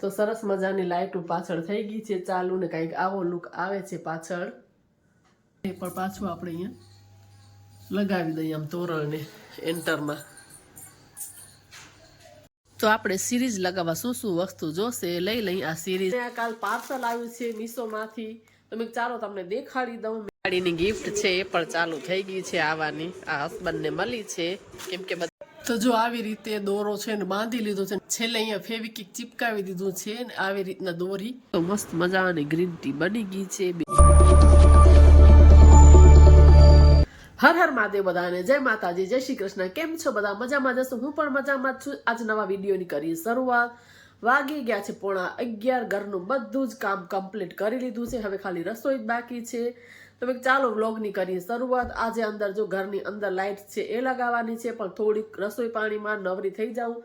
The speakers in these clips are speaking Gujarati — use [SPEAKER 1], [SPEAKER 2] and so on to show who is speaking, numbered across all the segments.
[SPEAKER 1] તો સરસ મજાની લાઇટો પાછળ થઈ ગઈ છે ચાલુ ને કંઈક આવો લુક આવે છે પાછળ. એ પણ પાછું આપણે અહીંયા લગાવી દઈએ આમ તોરણને એન્ટરમાં. તો આપણે સિરીઝ લગાવવા શું શું વસ્તુ જોશે લઈ લઈ આ સિરીઝ કાલ પાર્સલ આવ્યું છે મીશોમાંથી. તો મેં ચાલો તમને દેખાડી દઉં. ગાડીની ગિફ્ટ છે એ પણ ચાલુ થઈ ગઈ છે, આવવાની. આ હસબન્ડને મળી છે. કેમ કે બધા તો જો આવી રીતે દોરો છે ને બાંધી લીધો છે છેલ્લે અહીંયા ફેવિકિક ચીપકાવી દીધું છે ને, આવી રીતના દોરી. તો મસ્ત મજાની ગ્રીન ટી બની ગઈ છે હર હર મહાદેવ બધાને, જય માતાજી, જય શ્રી કૃષ્ણ. કેમ છો બધા? મજામાં જશો હું પણ મજામાં છું. આજ નવા વિડીયોની કરી શરૂઆત. વાગી ગયા છે પોણા અગિયાર. ઘરનું બધું જ કામ કમ્પ્લીટ કરી લીધું છે. હવે ખાલી રસોઈ જ બાકી છે. તો મેં ચાલો વ્લોગની કરીએ શરૂઆત. આજે અંદર જો ઘરની અંદર લાઇટ છે એ લગાવવાની છે, પણ થોડીક રસોઈ પાણીમાં નવરી થઈ જાઉં.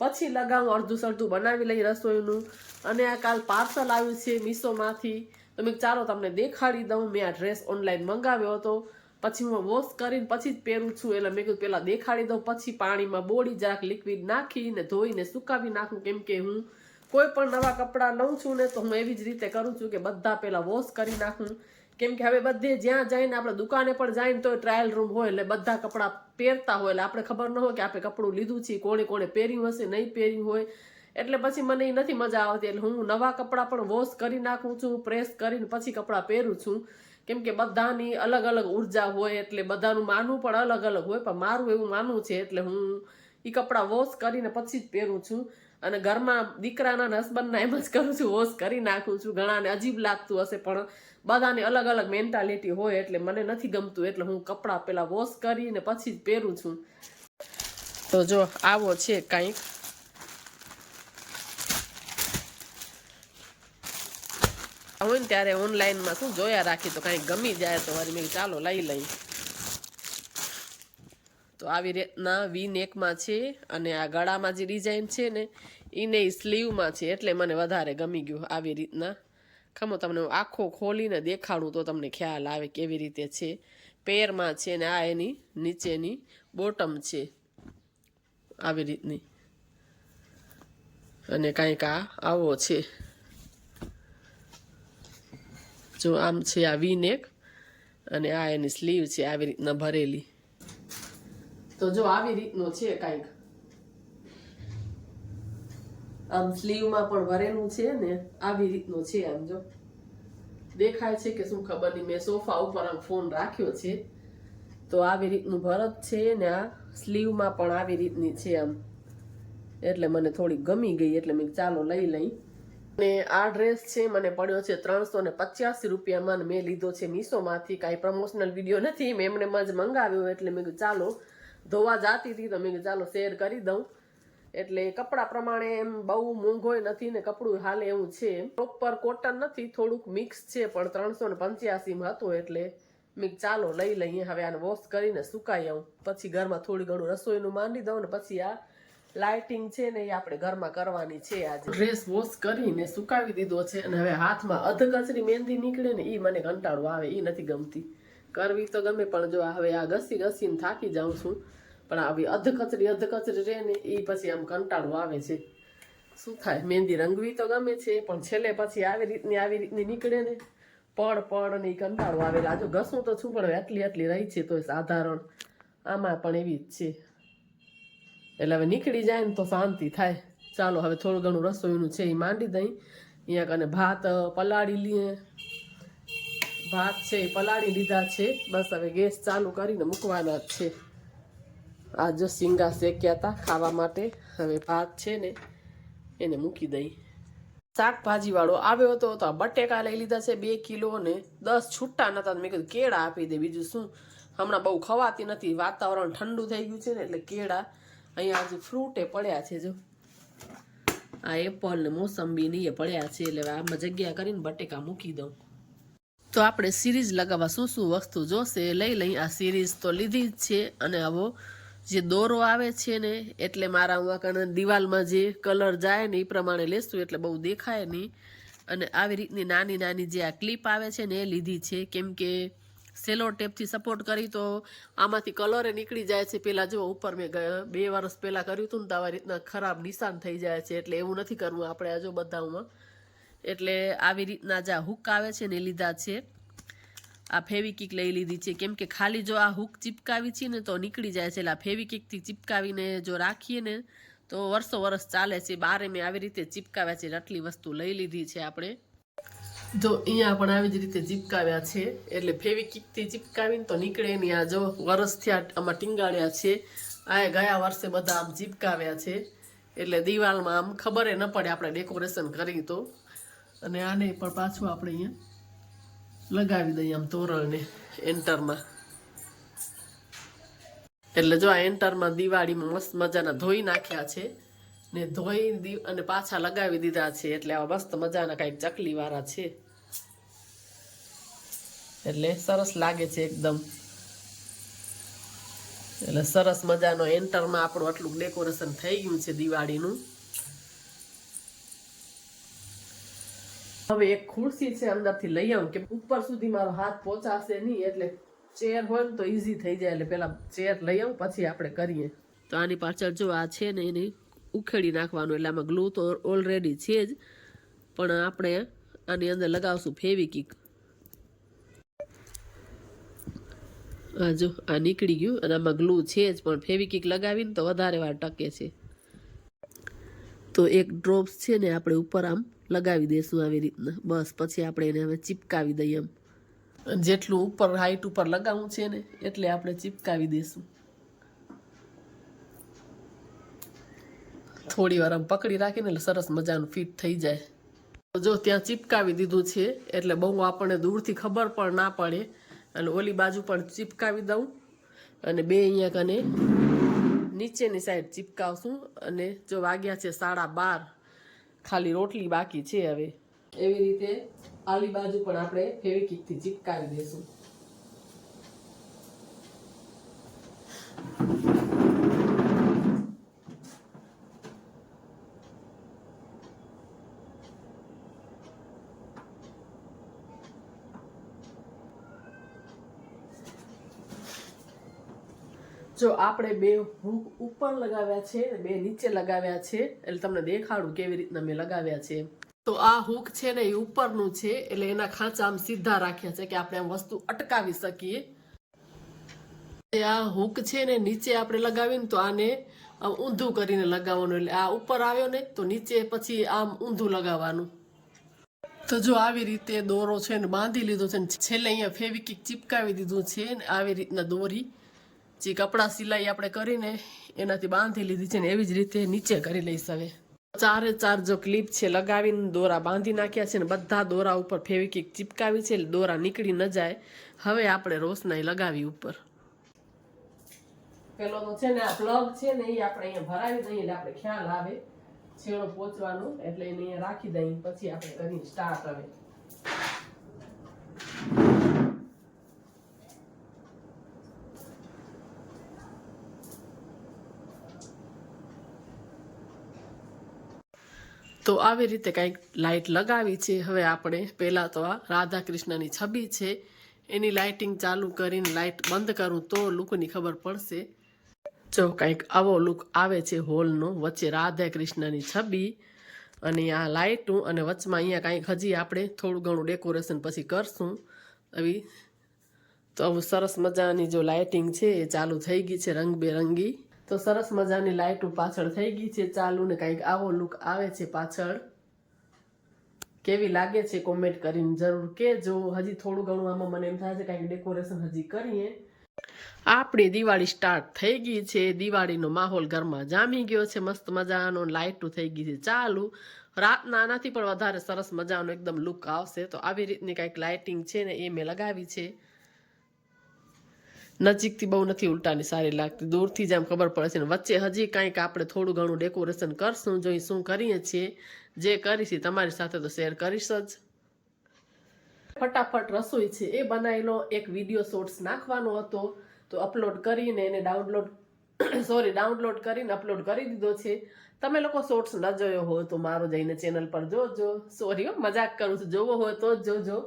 [SPEAKER 1] પછી લગાવું, અડધું સડધું બનાવી લઈ રસોઈનું. અને આ કાલ પાર્સલ આવ્યું છે મીશોમાંથી. તો મેં ચાલો તમને દેખાડી દઉં. મેં આ ડ્રેસ ઓનલાઈન મંગાવ્યો હતો. પછી હું વોશ કરીને પછી જ પહેરું છું. એટલે મેં કીધું પહેલાં દેખાડી દઉં. પછી પાણીમાં બોડી જરાક લિક્વિડ નાખીને ધોઈને સુકાવી નાખું. કેમ કે હું કોઈ પણ નવા કપડાં લઉં છું ને, તો હું એવી જ રીતે કરું છું કે બધા પહેલાં વોશ કરી નાખું. કેમ કે હવે બધે જ્યાં જઈને આપણે દુકાને પણ જઈને તો ટ્રાયલ રૂમ હોય એટલે બધા કપડાં પહેરતા હોય એટલે આપણે ખબર ન હોય કે આપણે કપડું લીધું છે, કોણે કોણે પહેર્યું હશે, નહીં પહેર્યું હોય. એટલે પછી મને એ નથી મજા આવતી, એટલે હું નવા કપડાં પણ વોશ કરી નાખું છું પ્રેસ કરીને પછી કપડાં પહેરું છું. કેમ કે બધાની અલગ અલગ ઊર્જા હોય એટલે બધાનું માનવું પણ અલગ અલગ હોય, પણ મારું એવું માનવું છે એટલે હું એ કપડાં વોશ કરીને પછી જ પહેરું છું. અને ઘરમાં દીકરાના હસબન્ડના એમ જ કરું છું વોશ કરી નાખું છું. ઘણાને અજીબ લાગતું હશે પણ બધાની અલગ અલગ મેન્ટાલિટી હોય એટલે મને નથી ગમતું એટલે હું કપડાં પહેલાં વોશ કરીને પછી જ પહેરું છું. તો જો, આવો છે કંઈક. હોય ને ત્યારે ઓનલાઈનમાં શું જોયા રાખી તો કાંઈક ગમી જાય તો વળી મેં ચાલો લઈ લઈ. તો આવી રીતના વી નેકમાં છે અને આ ગળામાં જે ડિઝાઇન છે ને એને સ્લીવમાં છે એટલે મને વધારે ગમી ગયું આવી રીતના. ખમો તમને આખો ખોલીને દેખાડું તો તમને ખ્યાલ આવે કેવી રીતે છે. પેરમાં છે ને આ એની નીચેની બોટમ છે. આવી રીતની. અને કાંઈક આ આવો છે. જો આમ છે આ વી નેક અને આ એની સ્લીવ છે આવી રીતના ભરેલી. તો જો આવી રીતનો છે કાંઈક. આમ સ્લીવમાં પણ ભરેલું છે ને આવી રીતનું છે આમ જો. દેખાય છે કે શું ખબર નહીં. મેં સોફા ઉપર આમ ફોન રાખ્યો છે. તો આવી રીતનું ભરત છે ને આ સ્લીવમાં પણ આવી રીતની છે આમ. એટલે મને થોડી ગમી ગઈ, એટલે મેં ચાલો લઈ લઈ. અને આ ડ્રેસ છે, મને પડ્યો છે ત્રણસો ને પચાસી રૂપિયામાં મેં લીધો છે મીશોમાંથી. કાંઈ પ્રમોશનલ વીડિયો નથી, મેં એમને જ મંગાવ્યો, એટલે મેં ચાલો. ધોવા જાતી હતી તો મેં ચાલો શેર કરી દઉં. એટલે કપડાં પ્રમાણે એમ બહુ મોંઘોય નથી ને કપડું હાલે એવું છે પ્રોપર કોટન નથી, થોડુંક મિક્સ છે, પણ ત્રણસો ને પંચ્યાસીમાં હતું એટલે મેં ચાલો લઈ લઈએ, હવે આને વોશ કરીને સુકાઈ આવું. પછી ઘરમાં થોડી ઘણું રસોઈનું માંડી દઉં ને પછી આ લાઇટિંગ છે ને એ આપણે ઘરમાં કરવાની છે આજે. ડ્રેસ વોશ કરીને સુકાવી દીધો છે અને હવે હાથમાં અધ કચરી મહેંદી નીકળે ને એ મને કંટાળો આવે એ નથી ગમતી. કરવી તો ગમે, પણ જો હવે આ ઘસી ઘસીને થાકી જાઉં છું પણ આવી અધ કચરી અધ કચરી રહે ને એ પછી આમ કંટાળો આવે છે. શું થાય? મહેંદી રંગવી તો ગમે છે, પણ છેલ્લે પછી આવી રીતની આવી રીતની નીકળે ને પડ પડ ને એ કંટાળો આવે. આજે ઘસું તો છું, પણ એટલી એટલી રહી છે તો સાધારણ. આમાં પણ એવી જ છે. એટલે હવે નીકળી જાય ને તો શાંતિ થાય. ચાલો, હવે થોડું ઘણું રસોઈનું છે એ માંડી દઈ. અહીંયા કને ભાત પલાળી લઈએ ભાત છે એ પલાળી લીધા છે. બસ હવે ગેસ ચાલુ કરીને મૂકવાના જ છે. આ જો સિંગા શેક્યા હતા ખાવા માટે. હવે ભાત છે ને, એને મૂકી દઈ. શાકભાજીવાળો આવ્યો હતો તો આ બટેકા લઈ લીધા છે બે કિલો ને દસ છૂટા નતા. મેં કીધું કેળા આપી દે, બીજું શું? હમણાં બહુ ખવાતી નથી. વાતાવરણ ઠંડુ થઈ ગયું છે ને, એટલે કેળા અહીંયા આજે ફ્રૂટે પડ્યા છે જો. આ એપલ ને મોસંબી ને એ પડ્યા છે, એટલે આમાં જગ્યા કરીને બટેકા મૂકી દઉં. તો આપણે સિરીઝ લગાવવા શું શું વસ્તુ જોશે? લઈ લઈ આ સિરીઝ તો લીધી જ છે, અને આવો જે દોરો આવે છે ને, એટલે મારા હું દિવાલમાં જે કલર જાય ને એ પ્રમાણે લેશું, એટલે બહુ દેખાય નહીં. અને આવી રીતની નાની નાની જે આ ક્લિપ આવે છે ને એ લીધી છે, કેમ કે સેલો ટેપથી સપોર્ટ કરી તો આમાંથી કલરે નીકળી જાય છે. પહેલાં જો ઉપર મેં બે વર્ષ પહેલાં કર્યું હતું ને તો આવી રીતના ખરાબ નિશાન થઈ જાય છે, એટલે એવું નથી કરવું આપણે આ જો બધામાં. એટલે આવી રીતના જે હુક આવે છે ને એ લીધા છે. આ ફેવિકિક લઈ લીધી છે. કેમ કે ખાલી જો આ હુક ચિપકાવી છે ને તો નીકળી જાય છે. એટલે આ ફેવિકિકથી ચિપકાવીને જો રાખીએ ને તો વર્ષો વર્ષ ચાલે છે. બારે મેં આવી રીતે ચિપકાવ્યા છે. આટલી વસ્તુ લઈ લીધી છે આપણે. જો અહીંયા પણ આવી જ રીતે ચીપકાવ્યા છે. એટલે ફેવિકિકથી ચિપકાવીને તો નીકળે નહીં. આ જો વર્ષથી આમાં ટીંગાડ્યા છે. આ ગયા વર્ષે બધા આમ ચીપકાવ્યા છે. એટલે દિવાલમાં આમ ખબર ન પડે આપણે ડેકોરેશન કરી તો. અને આને પણ પાછું આપણે અહીંયા લગાવી દઈએ આમ તોરણને એન્ટરમાં. એટલે જો આ એન્ટરમાં દિવાળીમાં મસ્ત મજાના ધોઈ નાખ્યા છે ને ધોઈ અને પાછા લગાવી દીધા છે એટલે આવા મસ્ત મજાના કાંઈક ચકલી વાળા છે. એટલે સરસ લાગે છે એકદમ. એટલે સરસ મજાનો એન્ટરમાં આપણું આટલું ડેકોરેશન થઈ ગયું છે દિવાળીનું. હવે એક ખુરશી છે અંદરથી લઈ આવું કે ઉપર સુધી મારો હાથ પહોંચાશે નહીં, એટલે ચેર હોય ને તો ઈઝી થઈ જાય, એટલે પેલા ચેર લઈ આવું, પછી આપણે કરીએ. તો આની પાછળ જો આ છે ને એને ઉખેડી નાખવાનું, એટલે આમાં ગ્લુ તો ઓલરેડી છે જ, પણ આપણે આની અંદર લગાવશું ફેવિકિક હા જો, આ નીકળી ગયું, અને આમાં ગ્લુ છે જ, પણ ફેવિકિક લગાવીને તો વધારે વાર ટકે છે. તો એક ડ્રોપ્સ છે ને, આપણે ઉપર આમ લગાવી દઈશું આવી રીતના. બસ, પછી આપણે એને હવે ચિપકાવી દઈએ એમ. જેટલું ઉપર હાઈટ ઉપર લગાવવું છે ને, એટલે આપણે ચિપકાવી દઈશું થોડી વાર આમ પકડી રાખીને એટલે સરસ મજાનું ફિટ થઈ જાય. જો ત્યાં ચિપકાવી દીધું છે, એટલે બહુ આપણને દૂરથી ખબર પણ ના પડે. અને ઓલી બાજુ પણ ચિપકાવી દઉં. અને બે અહીંયા કને નીચેની સાઈડ ચીપકાવશું. અને જો વાગ્યા છે સાડા બાર ખાલી રોટલી બાકી છે હવે. એવી રીતે આલી બાજુ પણ આપણે ફેવિકિકથી ચીપકાવી દઈશું જો આપણે બે હૂક ઉપર લગાવ્યા છે બે નીચે લગાવ્યા છે, એટલે તમને દેખાડું કેવી રીતના મેં લગાવ્યા છે. તો આ હૂક છે ને એ ઉપરનું છે, એટલે એના ખાંચા આમ સીધા રાખ્યા છે કે આપણે આમ વસ્તુ અટકાવી શકીએ. આ હૂક છે ને નીચે આપણે લગાવીને તો આને ઊંધું કરીને લગાવવાનું, એટલે આ ઉપર આવ્યો ને તો નીચે પછી આમ ઊંધું લગાવવાનું. તો જો આવી રીતે દોરો છે ને બાંધી લીધો છે ને છેલ્લે અહીંયા ફેવિકિક ચિપકાવી દીધું છે ને આવી રીતના દોરી. જે કપડાં સિલાઈ આપણે કરીને એનાથી બાંધી લીધી છે ને એવી જ રીતે નીચે કરી લઈશ હવે. ચારે ચાર જો ક્લિપ છે લગાવીને દોરા બાંધી નાખ્યા છે ને બધા દોરા ઉપર ફેવિકિક ચિપકાવી છે દોરા નીકળી ન જાય. હવે આપણે રોશનાઈ લગાવી ઉપર. પેલો તો છે ને આ પ્લગ છે ને એ આપણે અહીંયા ભરાવી દઈએ એટલે આપણે ખ્યાલ આવે. છેડો પહોંચવાનો એટલે એને રાખી દઈએ, પછી આપણે કરીએ સ્ટાર્ટ હવે. તો આવી રીતે કંઈક લાઇટ લગાવી છે. હવે આપણે પહેલાં તો આ રાધા કૃષ્ણની છબી છે. એની લાઇટિંગ ચાલુ કરીને લાઇટ બંધ કરું તો લુકની ખબર પડશે. જો કંઈક આવો લુક આવે છે હોલનો, વચ્ચે રાધા કૃષ્ણની છબી અને આ લાઇટું અને વચમાં અહીંયા કાંઈક હજી આપણે થોડું ઘણું ડેકોરેશન પછી કરશું. આવી તો સરસ મજાની જો લાઇટિંગ છે એ ચાલુ થઈ ગઈ છે રંગબેરંગી. તો સરસ મજાની લાઇટો પાછળ થઈ ગઈ છે ચાલુ ને કંઈક આવો લુક આવે છે પાછળ. કેવી લાગે છે કોમેન્ટ કરીને જરૂર કેજો હજી થોડું ઘણું આમાં મને એમ થાય છે કંઈક ડેકોરેશન હજી કરીએ. આપણી દિવાળી સ્ટાર્ટ થઈ ગઈ છે. દિવાળીનો માહોલ ઘરમાં જામી ગયો છે. મસ્ત મજાનો લાઇટો થઈ ગઈ છે ચાલુ. રાતના આનાથી પણ વધારે સરસ મજાનો એકદમ લુક આવશે. તો આવી રીતની કંઈક લાઇટિંગ છે ને એ મેં લગાવી છે. નજીકથી બહુ નથી ઉલટાની સારી લાગતી. દૂરથી જ આમ ખબર પડે છે ને. વચ્ચે હજી કાંઈક આપણે થોડું ઘણું ડેકોરેશન કરશું, જોઈ શું કરીએ છીએ. જે કરીશી તમારી સાથે તો શેર કરીશ જ. ફટાફટ રસોઈ છે એ બનાવેલો એક વીડિયો શોર્ટ્સ નાખવાનો હતો. તો અપલોડ કરીને એને ડાઉનલોડ સોરી ડાઉનલોડ કરીને અપલોડ કરી દીધો છે. તમે લોકો શોર્ટ્સ ન જોયો હોય તો મારો જઈને ચેનલ પર જોજો. સોરી હો, મજાક કરું છું. જોવો હોય તો જ જોજો.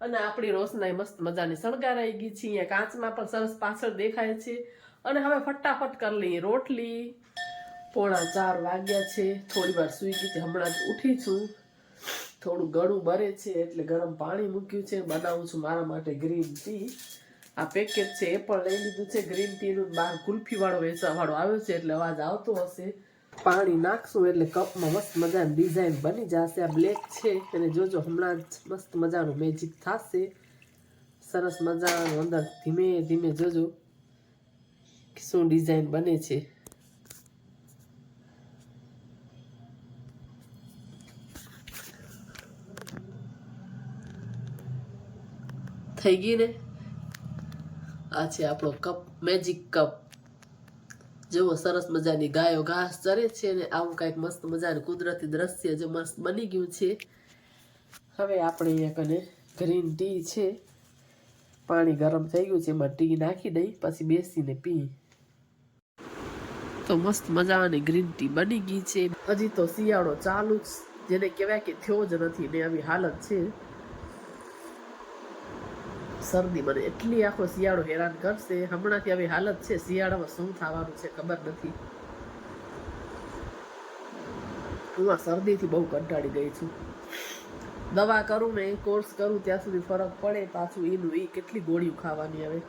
[SPEAKER 1] અને આપણી રોશનાઈ મસ્ત મજાની શણગારાઈ ગઈ છે. અહીંયા કાચમાં પણ સરસ પાછળ દેખાય છે. અને હવે ફટાફટ કરી લઈએ રોટલી. પોણા ચાર વાગ્યા છે. થોડી વાર સૂઈ ગઈ હમણાં જ ઉઠી છું. થોડું ગળું બરે છે એટલે ગરમ પાણી મૂક્યું છે. બનાવું છું મારા માટે ગ્રીન ટી. આ પેકેટ છે એ પણ લઈ લીધું છે. ગ્રીન ટીનું બહાર કુલ્ફીવાળો વાળો આવ્યો છે એટલે અવાજ આવતો હશે. પાણી નાખશું એટલે કપમાં મસ્ત મજાની ડિઝાઇન બની જશે. આ બ્લેક છે અને જોજો હમણાં જ મસ્ત મજાનું મેજિક થશે. સરસ મજાનું અંદર ધીમે ધીમે જોજો શું ડિઝાઇન બને છે. થઈ ગઈ ને? આ છે આપણો કપ મેજિક કપ. જેવો સરસ મજાની ગાયો ઘાસ ચરે છે ને આવું કાંઈક મસ્ત મજાનું કુદરતી દ્રશ્ય જે મસ્ત બની ગયું છે. હવે આપણે અહીંયા કને ગ્રીન ટી છે. પાણી ગરમ થઈ ગયું છે, એમાં ટી નાખી દઈ, પછી બેસીને પી. તો મસ્ત મજાની ગ્રીન ટી બની ગઈ છે. હજી તો શિયાળો ચાલુ જ, જેને કહેવાય કે થયો જ નથી ને આવી હાલત છે. શરદી મને એટલી આખો શિયાળો હેરાન કરશે. હમણાંથી આવી હાલત છે. શિયાળામાં શું થવાનું છે ખબર નથી. હું આ શરદીથી બહુ કંટાળી ગઈ છું. દવા કરું ને કોર્સ કરું ત્યાં સુધી ફરક પડે પાછું એનું. એ કેટલી ગોળીઓ ખાવાની હવે.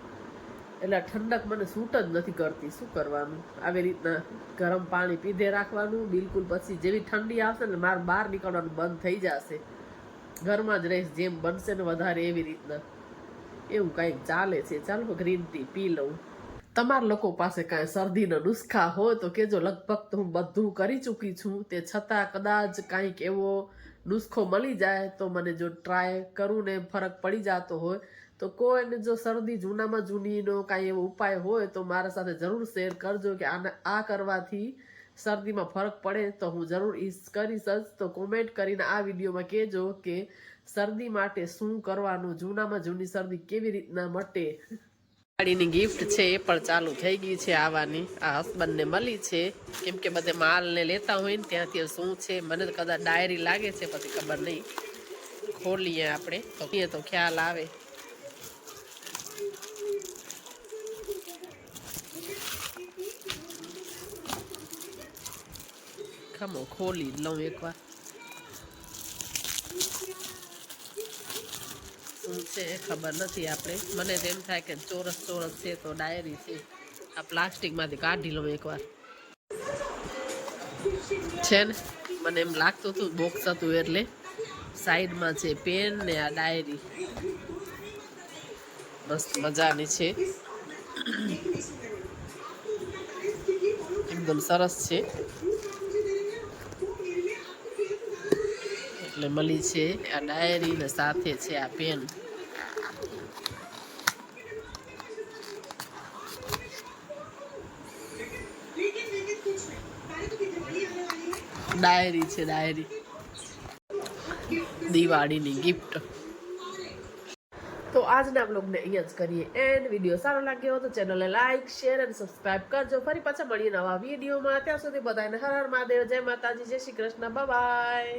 [SPEAKER 1] એટલે ઠંડક મને સૂટ જ નથી કરતી. શું કરવાનું? આવી રીતના ગરમ પાણી પીધે રાખવાનું. બિલકુલ પછી જેવી ઠંડી આવશે ને મારે બહાર નીકળવાનું બંધ થઈ જશે. ઘરમાં જ રહીશ. જેમ બનશે ને વધારે એવી રીતના. એવું કાંઈક ચાલે છે. ચાલો ગ્રીન ટી પી લઉં. તમારા લોકો પાસે કાંઈ શરદીના નુસ્ખા હોય તો કેજો, લગભગ તો હું બધું કરી ચૂકી છું. તે છતાં કદાચ કાંઈક એવો નુસ્ખો મળી જાય તો મને જો ટ્રાય કરું ને ફરક પડી જતો હોય, તો કોઈને જો શરદી જૂનામાં જૂનીનો કાંઈ એવો ઉપાય હોય તો મારા સાથે જરૂર શેર કરજો કે આને આ કરવાથી શરદીમાં ફરક પડે તો હું જરૂર ઈ કરીશ જ તો કોમેન્ટ કરીને આ વિડીયોમાં કહેજો કે શરદી માટે શું કરવાનું? જૂનામાં જૂની શરદી કેવી રીતના મટે? ગાડીની ગિફ્ટ છે એ પણ ચાલુ થઈ ગઈ છે આવવાની. આ હસબન્ડને મળી છે. કેમ કે બધે માલને લેતા હોય ને ત્યાંથી શું છે, મને તો કદાચ ડાયરી લાગે છે, પછી ખબર નહીં. ખોલીએ આપણે. તો તો ખ્યાલ આવે. ખમો ખોલી લઉં એકવાર. શું છે એ ખબર નથી આપણે. મને તો થાય કે ચોરસ ચોરસ છે તો ડાયરી છે. આ પ્લાસ્ટિકમાંથી કાઢી લઉં એકવાર. છે ને? મને એમ લાગતું હતું બોક્સ હતું એટલે. સાઈડમાં છે પેન ને આ ડાયરી મસ્ત મજાની છે. એકદમ સરસ છે. એટલે મળી છે. આ ડાયરી ને સાથે છે આ પેન ડાયરી છે ડાયરી દિવાળીની ગિફ્ટ તો આજના બ્લોગને અહીંયા જ કરીએ એન્ડ વીડિયો સારો લાગ્યો તો ચેનલને લાઇક શેર અને સબસ્ક્રાઇબ કરજો. ફરી પાછા મળીએ નવા વિડીયોમાં ત્યાં સુધી બધાને હર હર મહાદેવ. જય માતાજી, જય શ્રી કૃષ્ણ. બાય